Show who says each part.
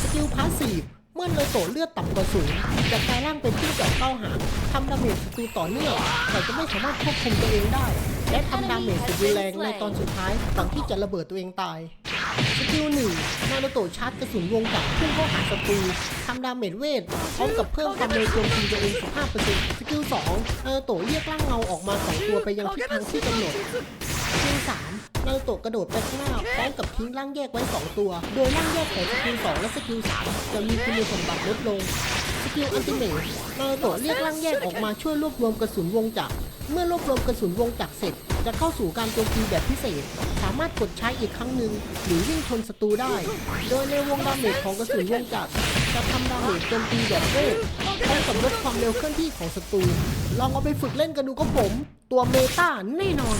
Speaker 1: สกิลพาสซีฟเมื่อนารูโตะเลือดต่ำกว่าศูนย์จะกลายร่างเป็นจิ้งจอกเข้าหางทำดาเมจศัตรูต่อเนื่องแต่จะไม่สามารถควบคุมตัวเองได้ และทำดาเมจสุดรุนแรงในตอนสุดท้ายก่อนที่จะระเบิดตัวเองตายสกิลหนึ่งนารูโตะชาร์จกระสุนวงจักรพุ่งเข้าหาศัตรูทำดาเมจเวทพร้อมกับเพิ่มความเร็วโจมตีตัวเอง 15% สกิลสองนารูโตะเรียกร่างเงาออกมาสองตัวไปยังทิศทางที่กำหนดสกิลสามนารูโตะกระโดดไปข้างหน้าพร้อมกับทิ้งร่างแยกไว้ 2 ตัว โดยร่างแยกของสกิล2และสกิล3จะมีคุณสมบัติลดลง สกิลอัลติเมทนารูโตะเรียกร่างแยกออกมาช่วยรวบรวมกระสุนวงจักร เมื่อรวบรวมกระสุนวงจักรเสร็จ จะเข้าสู่การโจมตีแบบพิเศษ สามารถกดใช้อีกครั้งหนึ่งหรือวิ่งชนศัตรูได้ โดยในวงดาเมจของกระสุนวงจักร จะทำดาเมจโจมตีแบบเวทพร้อมดุลความเร็วเคลื่อนที่ของศัตรู ลองเอาไปฝึกเล่นกันดูก็ผม ตัวเมตาแน่นอน